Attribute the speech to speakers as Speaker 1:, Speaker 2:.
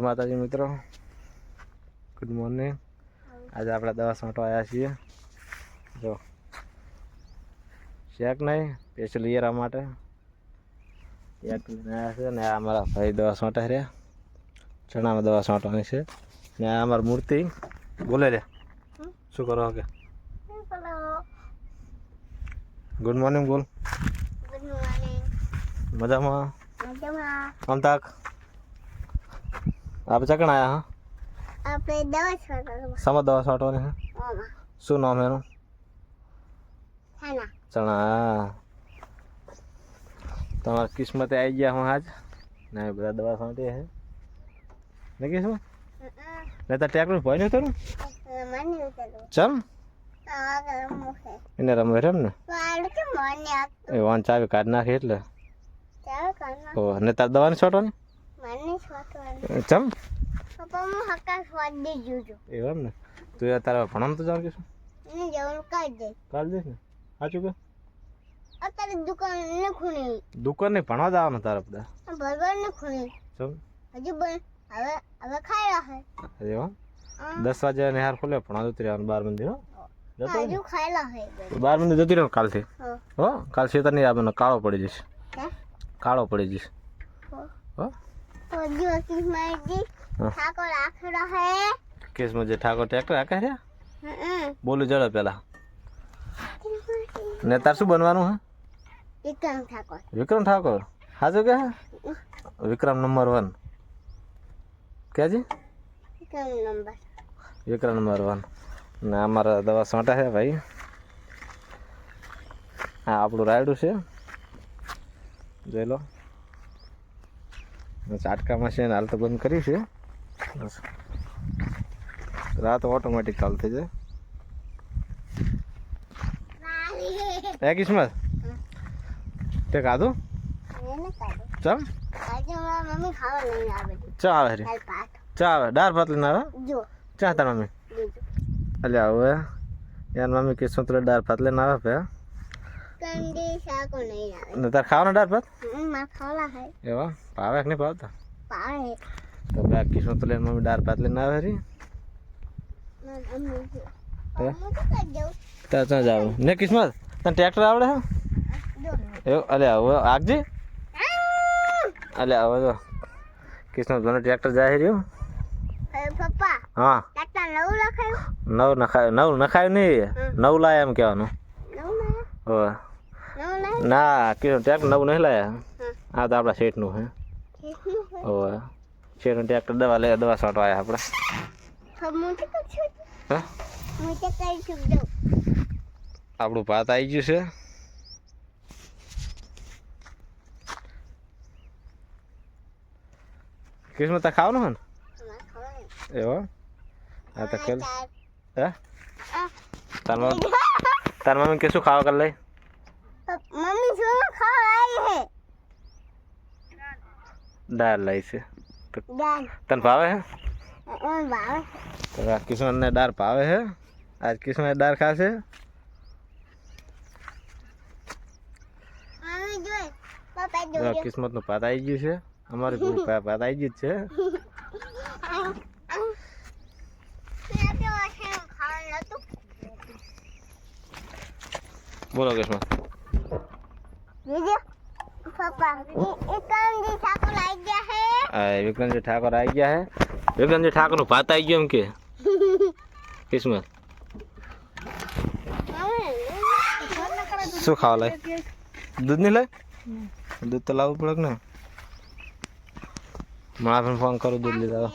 Speaker 1: જય માતાજી મિત્રો. ગુડ મોર્નિંગ આજે આપણે દવા છાંટવા આવ્યા છીએ. જો. શેક નહીં? સ્પેશિયલ ઈયરા માટે. એક આવ્યા છે ને આ અમારા ભાઈ દવા છાંટા રહ્યા ચણામાં દવા છાંટવાની છે. ને આ અમારી મૂર્તિ. બોલે રે. શું કરો કે? ગુડ મોર્નિંગ બોલ.
Speaker 2: ગુડ મોર્નિંગ
Speaker 1: મજામાં?
Speaker 2: મજામાં.
Speaker 1: તાક આપ ચકણ આયા હા
Speaker 2: આપણે દવા છોડવાનું
Speaker 1: સમા દવા છાંટવાની
Speaker 2: ઓમાં
Speaker 1: શું નામ એનું
Speaker 2: ખાના
Speaker 1: ચણા તમારા કિસ્મતે આવી ગયા હું આજ ને બધા દવા છાંટી છે ને કિસ્મત ને તાર ટ્રેક્ટર ભય નહીં તરું ચમ એને રમવે રમ ને
Speaker 2: કે
Speaker 1: એ વાન ચાવી કાઢી નાખે એટલે ને તાર દવાની છાંટવાની ચમ?
Speaker 2: પપ્પા હું હક્કા સ્વાદ દે જોજો
Speaker 1: એવું એમ ને તું યાર તારા ભણવાનું તો જાવ કે
Speaker 2: શું ને જવાનું કરી દે
Speaker 1: કાલ દે ને? સાચું કે?
Speaker 2: અત્યારે દુકાન ને ખૂણી
Speaker 1: દુકાન નહીં ભણવા જવાનું તારા બધા.
Speaker 2: બરોબર ને ખૂણી
Speaker 1: ચમ?
Speaker 2: હજી બન હવે હવે ખાઈ રહ્યા
Speaker 1: અરે વાહ દસ વાગે નિહાર ખોલે ભણવા જતું રહેવાનું બાર મંદિર હો. બાર મંદિર જતી રહ્યો કાલથી?
Speaker 2: હો.
Speaker 1: હો કાલ શેતર નહીં આવે કાળો પડી જશે
Speaker 2: હે?
Speaker 1: કાળો પડી જશે
Speaker 2: હો.
Speaker 1: કેસમાં જે ઠાકોર ટ્રેક્ટર આખા રહ્યા બોલું જડે પેલા. ને તાર શું બનવાનું હે?
Speaker 2: વિક્રમ ઠાકોર.
Speaker 1: વિક્રમ ઠાકોર. હાજુ કે? Vikram number one. ક્યાંજી
Speaker 2: Vikram number.
Speaker 1: Vikram number one. ને અમારા દવા સોંટા છે ભાઈ. હા આપણું રાયડું છે. જોઈ લો. ચાટકામાં છે ને હાલ તો બંધ કરી છે. રાત ઓટોમેટિક ચાલુ થઈ જાય. હે કિસ્મત? તે
Speaker 2: એને
Speaker 1: ચમ? ચા આવે રે. ચા આવે. દાળ ભાત લઈને આવે? ચા તાર મમ્મી. એટલે હવે. યાર મમ્મી કિસ્મત તો દાળ ભાત લઈને આવે પે
Speaker 2: કંદી શાકો નહીં આવે.
Speaker 1: તાર ખાવાના દાળ ભાત?
Speaker 2: માર ખાવા હે.
Speaker 1: એવા? ભાવે કે નહીં ભાવતા?
Speaker 2: પાવે
Speaker 1: તો બે કિસ્મત તો લઈને મમ્મી દાળ ભાત લઈને આવે રી ત્યાં ત્યાં જાવ ને કિસ્મત તને ટ્રેક્ટર આવડે હે? એવું અલ્યા હવે આગજે? અલ્યા હવે જો. કિસ્મત મને ટ્રેક્ટર જાય રહ્યું
Speaker 2: પપ્પા
Speaker 1: હા.
Speaker 2: નવું લખાયું?
Speaker 1: નવ નખાય નવ નખાયું નહીં નવ લાય એમ કહેવાનું. હવે. ના કીધું ટ્રેક્ટર નવું નહીં લાયા. આ તો આપણા શેઠનું હે. ઓહ શેઠનું ટ્રેક્ટર દવા લે દવા છાંટવા આવ્યા આપણે. આપણું ભાત આવી ગયું છે. કિસ્મત ખાવાનું હે ને? એવો? હા તો
Speaker 2: ચાર.
Speaker 1: હે. તાર મમ્મી તાર મમ્મી કે શું ખાવા કર લઈ
Speaker 2: મમ્મી શું ખાવા આવી હે
Speaker 1: દાળ લાવી છે. તને ભાવે હે?
Speaker 2: ભાવે.
Speaker 1: તો આ કિસ્મતને દાળ ભાવે હે? આજ કિસ્મત દાળ ખાશે? કિસ્મતનું પાત આવી ગયું છે. અમારી પાત આવી ગયું છે. બોલો કિસ્મત. વિક્રમજી ઠાકોર આવી ગયા હે? વિક્રમજી ઠાકોરનું ભાત આવી ગયું એમ કે? કિસ્મત. શું ખાવા લાય? દૂધ નહીં લાય? દૂધ તો લાવવું પડે ને મારા ફોન કરું દૂધ લીધા.